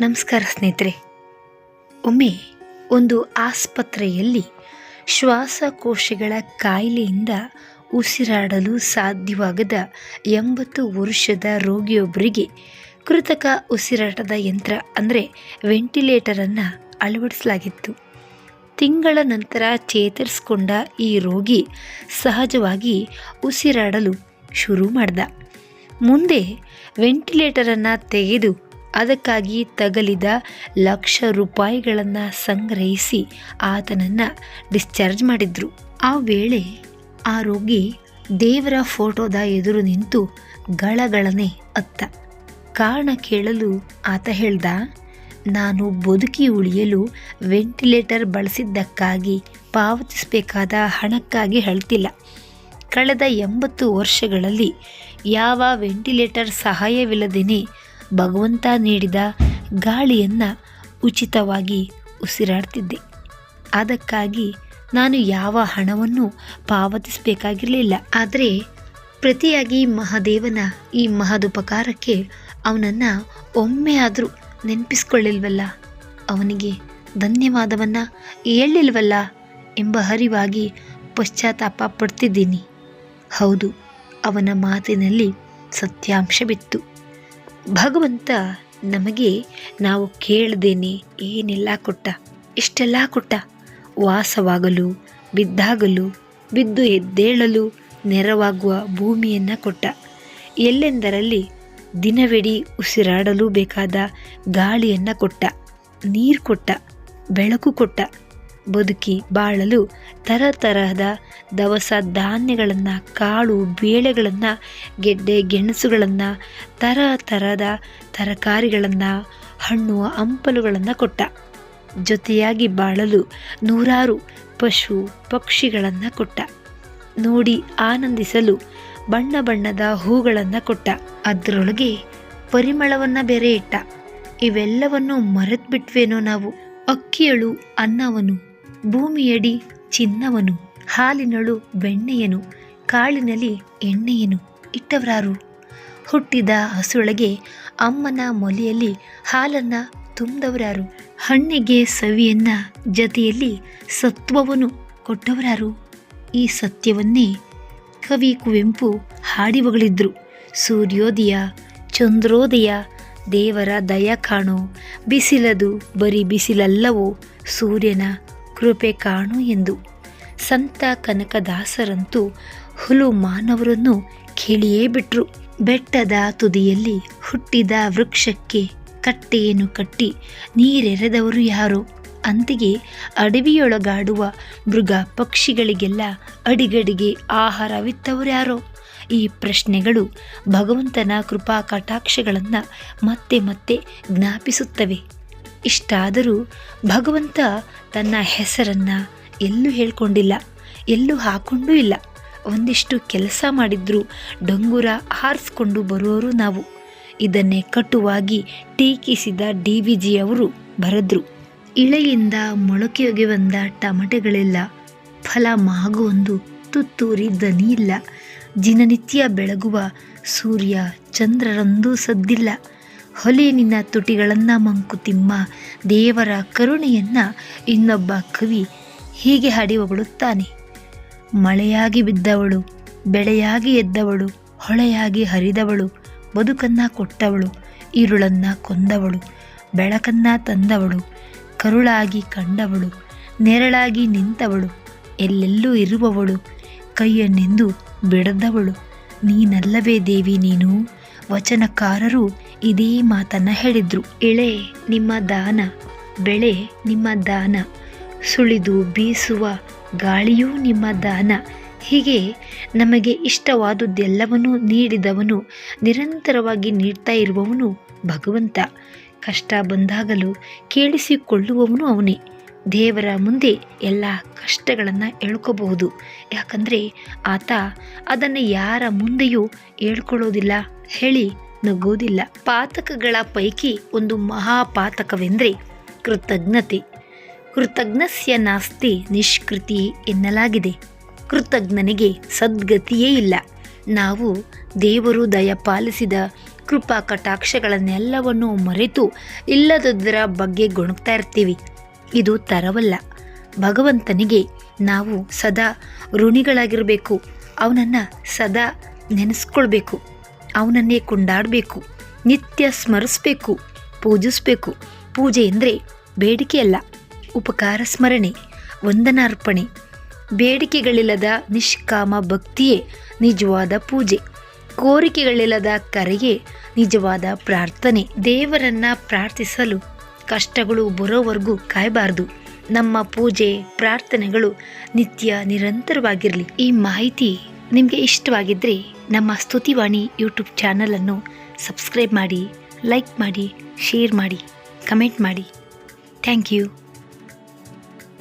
ನಮಸ್ಕಾರ ಸ್ನೇಹಿತರೆ. ಒಮ್ಮೆ ಒಂದು ಆಸ್ಪತ್ರೆಯಲ್ಲಿ ಶ್ವಾಸಕೋಶಗಳ ಕಾಯಿಲೆಯಿಂದ ಉಸಿರಾಡಲು ಸಾಧ್ಯವಾಗದ ಎಂಬತ್ತು ವರ್ಷದ ರೋಗಿಯೊಬ್ಬರಿಗೆ ಕೃತಕ ಉಸಿರಾಟದ ಯಂತ್ರ ಅಂದರೆ ವೆಂಟಿಲೇಟರನ್ನು ಅಳವಡಿಸಲಾಗಿತ್ತು. ತಿಂಗಳ ನಂತರ ಚೇತರಿಸಿಕೊಂಡ ಈ ರೋಗಿ ಸಹಜವಾಗಿ ಉಸಿರಾಡಲು ಶುರು ಮಾಡ್ದ. ಮುಂದೆ ವೆಂಟಿಲೇಟರನ್ನು ತೆಗೆದು ಅದಕ್ಕಾಗಿ ತಗಲಿದ ಲಕ್ಷ ರೂಪಾಯಿಗಳನ್ನು ಸಂಗ್ರಹಿಸಿ ಆತನನ್ನು ಡಿಸ್ಚಾರ್ಜ್ ಮಾಡಿದ್ರು. ಆ ವೇಳೆ ಆ ರೋಗಿ ದೇವರ ಫೋಟೋದ ಎದುರು ನಿಂತು ಗಳಗಳನೆ ಅತ್ತ. ಕಾರಣ ಕೇಳಲು ಆತ ಹೇಳ್ದ, ನಾನು ಬದುಕಿ ಉಳಿಯಲು ವೆಂಟಿಲೇಟರ್ ಬಳಸಿದ್ದಕ್ಕಾಗಿ ಪಾವತಿಸಬೇಕಾದ ಹಣಕ್ಕಾಗಿ ಹೇಳ್ತಿಲ್ಲ. ಕಳೆದ ಎಂಬತ್ತು ವರ್ಷಗಳಲ್ಲಿ ಯಾವ ವೆಂಟಿಲೇಟರ್ ಸಹಾಯವಿಲ್ಲದೇನೆ ಭಗವಂತ ನೀಡಿದ ಗಾಳಿಯನ್ನು ಉಚಿತವಾಗಿ ಉಸಿರಾಡ್ತಿದ್ದೆ. ಅದಕ್ಕಾಗಿ ನಾನು ಯಾವ ಹಣವನ್ನು ಪಾವತಿಸಬೇಕಾಗಿರಲಿಲ್ಲ. ಆದರೆ ಪ್ರತಿಯಾಗಿ ಮಹಾದೇವನ ಈ ಮಹದುಪಕಾರಕ್ಕೆ ಅವನನ್ನು ಒಮ್ಮೆ ಆದರೂ ನೆನಪಿಸ್ಕೊಳ್ಳಿಲ್ವಲ್ಲ? ಅವನಿಗೆ ಧನ್ಯವಾದವನ್ನು ಹೇಳಿಲ್ವಲ್ಲ ಎಂಬ ಹರಿವಾಗಿ ಪಶ್ಚಾತ್ತಾಪ ಪಡ್ತಿದ್ದೀನಿ. ಹೌದು, ಅವನ ಮಾತಿನಲ್ಲಿ ಸತ್ಯಾಂಶವಿತ್ತು ಭಗವಂತ, ನಮಗೆ ನಾವು ಕೇಳ್ದೇನೆ ಏನೆಲ್ಲ ಕೊಟ್ಟ? ಇಷ್ಟೆಲ್ಲ ಕೊಟ್ಟ? ವಾಸವಾಗಲು, ಬಿದ್ದಾಗಲು, ಬಿದ್ದು ಎದ್ದೇಳಲು ನೆರವಾಗುವ ಭೂಮಿಯನ್ನು ಕೊಟ್ಟ. ಎಲ್ಲೆಂದರಲ್ಲಿ ದಿನವಿಡೀ ಉಸಿರಾಡಲು ಬೇಕಾದ ಗಾಳಿಯನ್ನು ಕೊಟ್ಟ. ನೀರು ಕೊಟ್ಟ, ಬೆಳಕು ಕೊಟ್ಟ. ಬದುಕಿ ಬಾಳಲು ತರತರಹದ ದವಸ ಧಾನ್ಯಗಳನ್ನು, ಕಾಳು, ಬೇಳೆಗಳನ್ನು, ಗೆಡ್ಡೆ, ಗೆಣಸುಗಳನ್ನು ತರ ತರಕಾರಿಗಳನ್ನು, ಹಣ್ಣು, ಹಂಪಲುಗಳನ್ನು ಕೊಟ್ಟ. ಜೊತೆಯಾಗಿ ಬಾಳಲು ನೂರಾರು ಪಶು ಪಕ್ಷಿಗಳನ್ನು ಕೊಟ್ಟ. ನೋಡಿ ಆನಂದಿಸಲು ಬಣ್ಣ ಬಣ್ಣದ ಹೂಗಳನ್ನು ಕೊಟ್ಟ. ಅದರೊಳಗೆ ಪರಿಮಳವನ್ನು ಬೇರೆ ಇಟ್ಟ ಇವೆಲ್ಲವನ್ನು ಮರೆತ್ಬಿಟ್ವೇನೋ ನಾವು. ಅಕ್ಕಿಯಳು ಅನ್ನವನು. ಭೂಮಿಯಡಿ ಚಿನ್ನವನು, ಹಾಲಿನಳು ಬೆಣ್ಣೆಯನು, ಕಾಳಿನಲ್ಲಿ ಎಣ್ಣೆಯನು ಇಟ್ಟವರಾರು. ಹುಟ್ಟಿದ ಹಸುಳಗೆ ಅಮ್ಮನ ಮೊಲೆಯಲ್ಲಿ ಹಾಲನ್ನು ತುಂಬಿದವರಾರು. ಹಣ್ಣಿಗೆ ಸವಿಯನ್ನ ಜತೆಯಲ್ಲಿ ಸತ್ವವನ್ನು ಕೊಟ್ಟವರಾರು. ಈ ಸತ್ಯವನ್ನೇ ಕವಿ ಕುವೆಂಪು ಹಾಡಿ ಹೊಗಳಿದ್ರು ಸೂರ್ಯೋದಯ, ಚಂದ್ರೋದಯ, ದೇವರ ದಯ ಕಾಣೋ, ಬಿಸಿಲದು ಬರೀ ಬಿಸಿಲಲ್ಲವೋ, ಸೂರ್ಯನ ಕೃಪೆ ಕಾಣು ಎಂದು ಸಂತ ಕನಕದಾಸರಂತೂ ಹುಲು ಮಾನವರನ್ನು ಕೇಳಿಯೇ ಬಿಟ್ರು. ಬೆಟ್ಟದ ತುದಿಯಲ್ಲಿ ಹುಟ್ಟಿದ ವೃಕ್ಷಕ್ಕೆ ಕಟ್ಟೆಯನ್ನು ಕಟ್ಟಿ ನೀರೆರೆದವರು ಯಾರು? ಅಂತಿಗೆ ಅಡವಿಯೊಳಗಾಡುವ ಮೃಗ ಪಕ್ಷಿಗಳಿಗೆಲ್ಲ ಅಡಿಗಡಿಗೆ ಆಹಾರವಿತ್ತವರು ಯಾರೋ? ಈ ಪ್ರಶ್ನೆಗಳು ಭಗವಂತನ ಕೃಪಾ ಕಟಾಕ್ಷಗಳನ್ನು ಮತ್ತೆ ಮತ್ತೆ ಜ್ಞಾಪಿಸುತ್ತವೆ. ಇಷ್ಟಾದರೂ ಭಗವಂತ ತನ್ನ ಹೆಸರನ್ನು ಎಲ್ಲೂ ಹೇಳ್ಕೊಂಡಿಲ್ಲ, ಎಲ್ಲೂ ಹಾಕೊಂಡೂ ಇಲ್ಲ. ಒಂದಿಷ್ಟು ಕೆಲಸ ಮಾಡಿದ್ರು, ಡೊಂಗುರ ಹಾರಿಸ್ಕೊಂಡು ಬರುವವರು ನಾವು. ಇದನ್ನೇ ಕಟುವಾಗಿ ಟೀಕಿಸಿದ ಡಿ ವಿ ಜಿ ಅವರು ಬರೆದ್ರು, ಇಳೆಯಿಂದ ಮೊಳಕೆಯೊಗೆ ಬಂದ ಟಮಟೆಗಳಿಲ್ಲ ಫಲ ಮಾಗುವೊಂದು ತುತ್ತೂರಿ ದನಿ ಇಲ್ಲ ದಿನನಿತ್ಯ ಬೆಳಗುವ ಸೂರ್ಯ ಚಂದ್ರರಂದೂ ಸದ್ದಿಲ್ಲ. ಹೊಲೆ ನಿನ್ನ ತುಟಿಗಳನ್ನು ಮಂಕುತಿಮ್ಮ, ದೇವರ ಕರುಣೆಯನ್ನು ಇನ್ನೊಬ್ಬ ಕವಿ ಹೀಗೆ ಹಾಡಿ ಹೊಗಳುತ್ತಾನೆ ಮಳೆಯಾಗಿ ಬಿದ್ದವಳು, ಬೆಳೆಯಾಗಿ ಎದ್ದವಳು, ಹೊಳೆಯಾಗಿ ಹರಿದವಳು, ಬದುಕನ್ನ ಕೊಟ್ಟವಳು ಇರುಳನ್ನು ಕೊಂದವಳು, ಬೆಳಕನ್ನ ತಂದವಳು, ಕರುಳಾಗಿ ಕಂಡವಳು, ನೆರಳಾಗಿ ನಿಂತವಳು, ಎಲ್ಲೆಲ್ಲೂ ಇರುವವಳು, ಕೈಯನ್ನೆಂದು ಬಿಡದವಳು. ನೀನಲ್ಲವೇ ದೇವಿ ನೀನು? ವಚನಕಾರರು ಇದೇ ಮಾತನ್ನ ಹೇಳಿದ್ರು. ಎಳೆ, ನಿಮ್ಮ ದಾನ. ಬೆಳೆ, ನಿಮ್ಮ ದಾನ. ಸುಳಿದು ಬೀಸುವ ಗಾಳಿಯೂ ನಿಮ್ಮ ದಾನ. ಹೀಗೆ ನಮಗೆ ಇಷ್ಟವಾದುದೆಲ್ಲವನ್ನೂ ನೀಡಿದವನು ನಿರಂತರವಾಗಿ ನೀಡ್ತಾ ಇರುವವನು ಭಗವಂತ. ಕಷ್ಟ ಬಂದಾಗಲೂ ಕೇಳಿಸಿಕೊಳ್ಳುವವನು ಅವನೇ. ದೇವರ ಮುಂದೆ ಎಲ್ಲ ಕಷ್ಟಗಳನ್ನು ಹೇಳ್ಕೋಬಹುದು ಯಾಕಂದರೆ ಆತ ಅದನ್ನು ಯಾರ ಮುಂದೆಯೂ ಹೇಳ್ಕೊಳ್ಳೋದಿಲ್ಲ. ಹೇಳಿ ನಗೋದಿಲ್ಲ ಪಾತಕಗಳ ಪೈಕಿ ಒಂದು ಮಹಾಪಾತಕವೆಂದರೆ ಕೃತಜ್ಞತೆ. ಕೃತಜ್ಞಸ್ಯ ನಾಸ್ತಿ ನಿಷ್ಕೃತಿ ಎನ್ನಲಾಗಿದೆ. ಕೃತಜ್ಞನಿಗೆ ಸದ್ಗತಿಯೇ ಇಲ್ಲ. ನಾವು ದೇವರು ದಯಪಾಲಿಸಿದ ಕೃಪಾ ಕಟಾಕ್ಷಗಳನ್ನೆಲ್ಲವನ್ನೂ ಮರೆತು ಇಲ್ಲದದರ ಬಗ್ಗೆ ಗೊಣಗ್ತಾ ಇರ್ತೀವಿ. ಇದು ತರವಲ್ಲ. ಭಗವಂತನಿಗೆ ನಾವು ಸದಾ ಋಣಿಗಳಾಗಿರಬೇಕು. ಅವನನ್ನು ಸದಾ ನೆನೆಸ್ಕೊಳ್ಬೇಕು. ಅವನನ್ನೇ ಕೊಂಡಾಡಬೇಕು, ನಿತ್ಯ ಸ್ಮರಿಸಬೇಕು, ಪೂಜಿಸಬೇಕು. ಪೂಜೆ ಅಂದರೆ ಬೇಡಿಕೆಯಲ್ಲ ಉಪಕಾರ, ಸ್ಮರಣೆ ವಂದನಾರ್ಪಣೆ ಬೇಡಿಕೆಗಳಿಲ್ಲದ ನಿಷ್ಕಾಮ ಭಕ್ತಿಯೇ ನಿಜವಾದ ಪೂಜೆ. ಕೋರಿಕೆಗಳಿಲ್ಲದ ಕರೆಗೆ ನಿಜವಾದ ಪ್ರಾರ್ಥನೆ. ದೇವರನ್ನ ಪ್ರಾರ್ಥಿಸಲು ಕಷ್ಟಗಳು ಬರೋವರೆಗೂ ಕಾಯಬಾರದು. ನಮ್ಮ ಪೂಜೆ, ಪ್ರಾರ್ಥನೆಗಳು ನಿತ್ಯ ನಿರಂತರವಾಗಿರಲಿ. ಈ ಮಾಹಿತಿ ನಿಮಗೆ ಇಷ್ಟವಾಗಿದ್ದರೆ ನಮ್ಮ ಸ್ತುತಿವಾಣಿ ಯೂಟ್ಯೂಬ್ ಚಾನಲನ್ನು ಸಬ್ಸ್ಕ್ರೈಬ್ ಮಾಡಿ, ಲೈಕ್ ಮಾಡಿ, ಶೇರ್ ಮಾಡಿ, ಕಮೆಂಟ್ ಮಾಡಿ. Thank you.